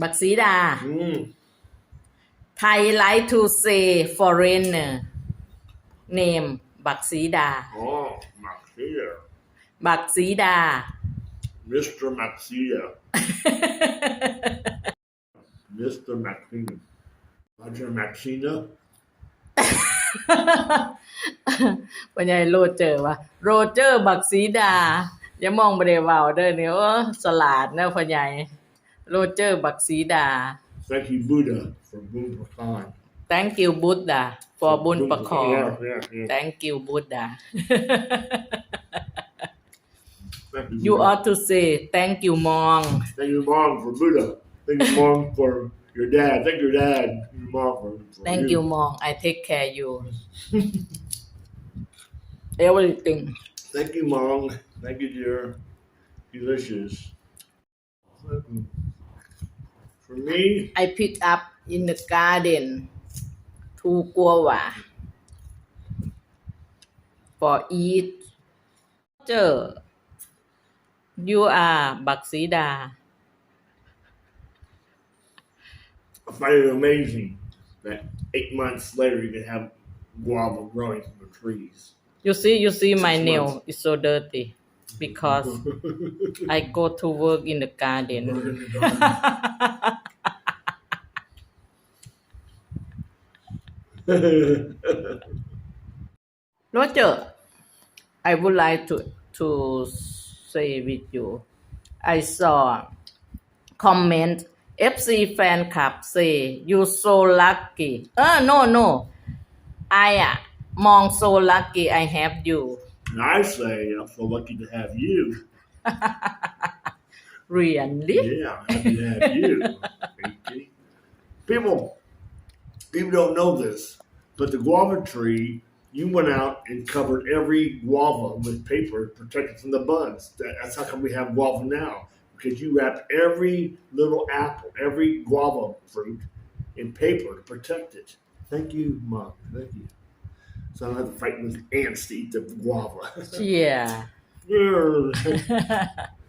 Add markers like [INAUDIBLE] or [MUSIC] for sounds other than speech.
บักสีดา Mm. Thai like to say foreigner name บักสีดา Oh, Maxia. บักสีดา Mr. Maxia. Mr. Maxina. Roger Maxina. ปัญญาโรเจอร์วะโรเจอร์บักสีดา อย่ามองบริวาวเด้อเนี่ยโอ้สลาดเนอะปัญญา โรเจอร์บักสีดา Thank you, Buddha, for Boom Pecan. thank you Buddha for บุญประคอง Yeah, yeah, yeah. thank you Buddha Thank you, you Buddha. ought to say thank you มอง Thank you, mom, for Buddha. Thank you, mom, for your dad. Thank your dad. Your mom for, for thank you มอง I take care you everything Thank you, mom. Thank you, dear. Delicious. Thank you. For me, I picked up in the garden two guava uh, for eat. culture. You are Baksida. I find it amazing that eight months later you can have guava growing from the trees. You see, you see, my nail is so dirty because I [LAUGHS] go to work in the garden. [LAUGHS] Roger, I would like to to say with you. I saw comment FC fan club say you so lucky. Uh no no. I uh, mong so lucky I have you and I say I'm so lucky to have you. [LAUGHS] Really? Yeah, I'm happy to have [LAUGHS] you. People, people don't know this, but the guava tree, you went out and covered every guava with paper to protect it from the bugs. That's how come we have guava now, because you wrapped every little apple, every guava fruit in paper to protect it. Thank you, Mom. Thank you. So I don't have to fight with ants to eat the guava. Yeah. [LAUGHS] Yeah. [LAUGHS]